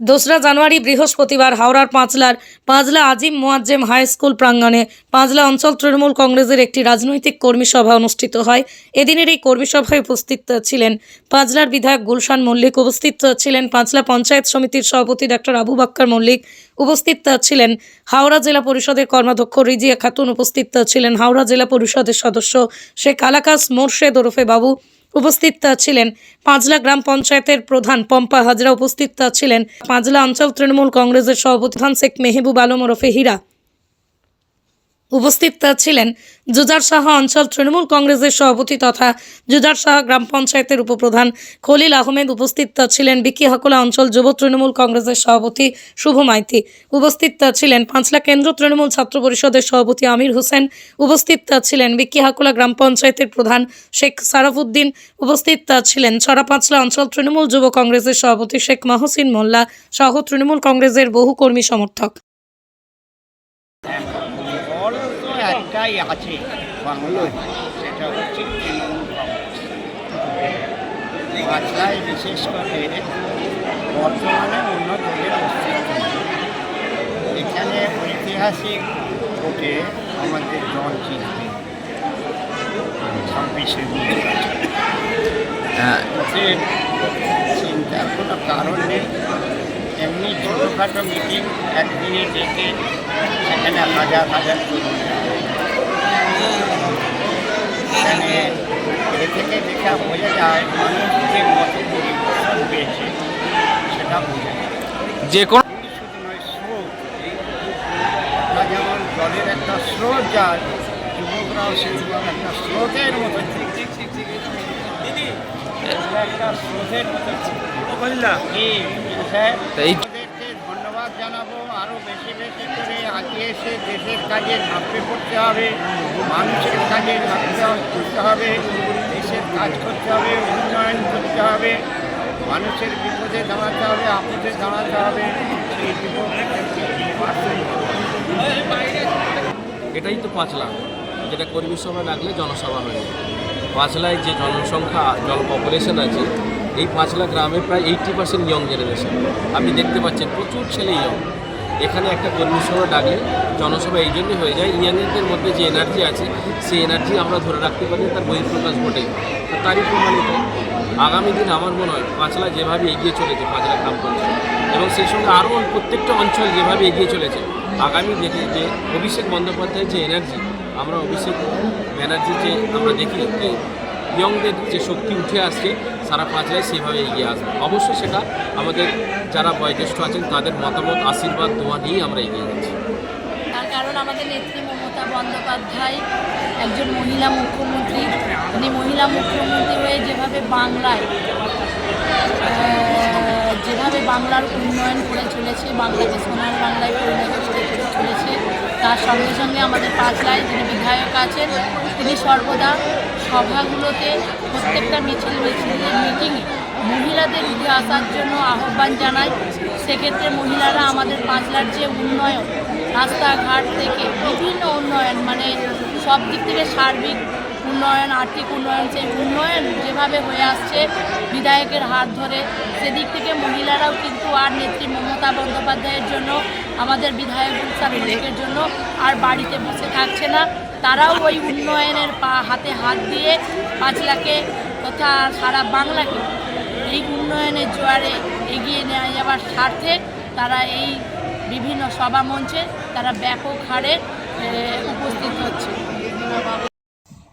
দোসরা জানুয়ারি বৃহস্পতিবার হাওড়ার পাঁচলার, পাঁচলা আজিম মোয়াজ্জেম হাই স্কুল প্রাঙ্গণে পাঁচলা অঞ্চল তৃণমূল কংগ্রেসের একটি রাজনৈতিক কর্মী সভা অনুষ্ঠিত হয়। এদিনের এই কর্মী সভায় উপস্থিত ছিলেন পাঁচলার বিধায়ক গুলশান মল্লিক, উপস্থিত ছিলেন পাঁচলা পঞ্চায়েত সমিতির সভাপতি ডাক্তার আবু বাক্কার মল্লিক, উপস্থিত ছিলেন হাওড়া জেলা পরিষদের কর্মাধ্যক্ষ রিজিয়া খাতুন, উপস্থিত ছিলেন হাওড়া জেলা পরিষদের সদস্য শেখ আলাকাস মোর্শেদ ওরফে বাবু উপস্থিত ছিলেন পাঁচলা গ্রাম পঞ্চায়েতের প্রধান পম্পা হাজরা উপস্থিত ছিলেন পাঁচলা অঞ্চল তৃণমূল কংগ্রেসের সভাপতি প্রধান শেখ মেহবুব আলম ওরফে হীরা। উপস্থিত ছিলেন জুজারসাহা অঞ্চল তৃণমূল কংগ্রেসের সভাপতি তথা জুজার শাহ গ্রাম পঞ্চায়েতের উপপ্রধান খলিল আহমেদ উপস্থিত ছিলেন বিকি হাকোলা অঞ্চল যুব তৃণমূল কংগ্রেসের সভাপতি শুভ মাইতি উপস্থিত ছিলেন পাঁচলা কেন্দ্র তৃণমূল ছাত্র পরিষদের সভাপতি আমির হোসেন উপস্থিত ছিলেন বিকি হাকোলা গ্রাম পঞ্চায়েতের প্রধান শেখ সারাফুদ্দিন উপস্থিত ছিলেন ছড়া পাঁচলা অঞ্চল তৃণমূল যুব কংগ্রেসের সভাপতি শেখ মাহসিন মোল্লা সহ তৃণমূল কংগ্রেসের বহু কর্মী সমর্থক। একটাই আছে। বাংলায় সেটা হচ্ছে তৃণমূল কংগ্রেস। বাংলায় বিশেষ করে বর্তমানে অন্য দলের অস্তিত্ব এখানে ঐতিহাসিক ভোটে আমাদের দল জিতবে। ছাব্বিশে ওতে চিন্তার কোনো কারণ নেই। এমনি ছোটোখাটো মিটিং একদিনে ডেকে সেখানে হাজার হাজার। এখানে এ থেকে দেখা বোঝা যায় মানুষ যে মত পরিবর্তন পেয়েছে সেটা বোঝা। যায় যে কোনো যেমন জলের একটা স্রোত যায় যুবকরাও একটা স্রোতের মতো একটা স্রোতের মতো। ধন্যবাদ জানাব। বেশি বেশি করে আগে এসে দেশের কাজে ঝাঁপড়ে পড়তে হবে, মানুষের কাজে ঝাঁপতে করতে হবে, দেশের কাজ করতে হবে, উন্নয়ন করতে হবে, মানুষের বিপদে দাঁড়াতে হবে, আপদে দাঁড়াতে হবে এটাই তো পাঁচ লাখ, যেটা কর্মী সভা লাগলে জনসভা হয়ে যায়। পাঁচলায় যে জনসংখ্যা জন পপুলেশন আছে, এই পাঁচলা গ্রামে প্রায় এইটটি পার্সেন্ট ইয়ং জেনারেশন আপনি দেখতে পাচ্ছেন প্রচুর ছেলে ইয়ং এখানে একটা কর্মী সভা ডাকলে জনসভা এই জন্যই হয়ে যায়। ইয়াংদের মধ্যে যে এনার্জি আছে, সেই এনার্জি আমরা ধরে রাখতে পারি তার বহিঃপ্রকাশ ঘটে। তারই প্রমাণিত, আগামী দিন আমার মনে হয় পাঁচলা যেভাবে এগিয়ে চলেছে, পাঁচলা গ্রাম পঞ্চায়েত, এবং সেই সঙ্গে আরও প্রত্যেকটা অঞ্চল যেভাবে এগিয়ে চলেছে, আগামী দিনে যে অভিষেক বন্দ্যোপাধ্যায়ের যে এনার্জি আমরা অভিষেক ব্যানার্জি যে আমরা দেখি ইয়ংদের যে শক্তি উঠে আসছে, সারা পাঁচলায় সেভাবে এগিয়ে আসবে। অবশ্যই সেটা আমাদের যারা বয়োজ্যেষ্ঠ আছেন, তাদের মতামত, আশীর্বাদ, দোয়া নিয়েই আমরা এগিয়ে যাচ্ছি। তার কারণ আমাদের নেত্রী মমতা বন্দ্যোপাধ্যায় একজন মহিলা মুখ্যমন্ত্রী। তিনি মহিলা মুখ্যমন্ত্রী হয়ে যেভাবে বাংলায় যেভাবে বাংলার উন্নয়ন করে চলেছে, বাংলাকে সোনার বাংলায় পরিণত করে চলেছে তার সঙ্গে সঙ্গে আমাদের পাঁচলায় যিনি বিধায়ক আছেন, তিনি সর্বদা সভাগুলোতে প্রত্যেকটা মিছিল মিছিলের মিটিংয়ে মহিলাদের উঠে আসার জন্য আহ্বান জানায়। সেক্ষেত্রে মহিলারা আমাদের পাঁচলার যে উন্নয়ন, রাস্তাঘাট থেকে বিভিন্ন উন্নয়ন মানে সব দিক থেকে সার্বিক উন্নয়ন, আর্থিক উন্নয়ন, সেই উন্নয়ন যেভাবে হয়ে আসছে, বিধায়কের হাত ধরে, সেদিক থেকে মহিলারাও কিন্তু আর নেত্রী মমতা বন্দ্যোপাধ্যায়ের জন্য, আমাদের বিধায়ক মল্লিকের জন্য আর বাড়িতে বসে থাকছে না। তারাও ওই উন্নয়নের পা, হাতে হাত দিয়ে পাঁচলাকে তথা সারা বাংলাকে এই উন্নয়নের জোয়ারে এগিয়ে নিয়ে যাওয়ার স্বার্থে তারা এই বিভিন্ন সভা মঞ্চে তারা ব্যাপক হারে উপস্থিত হচ্ছে।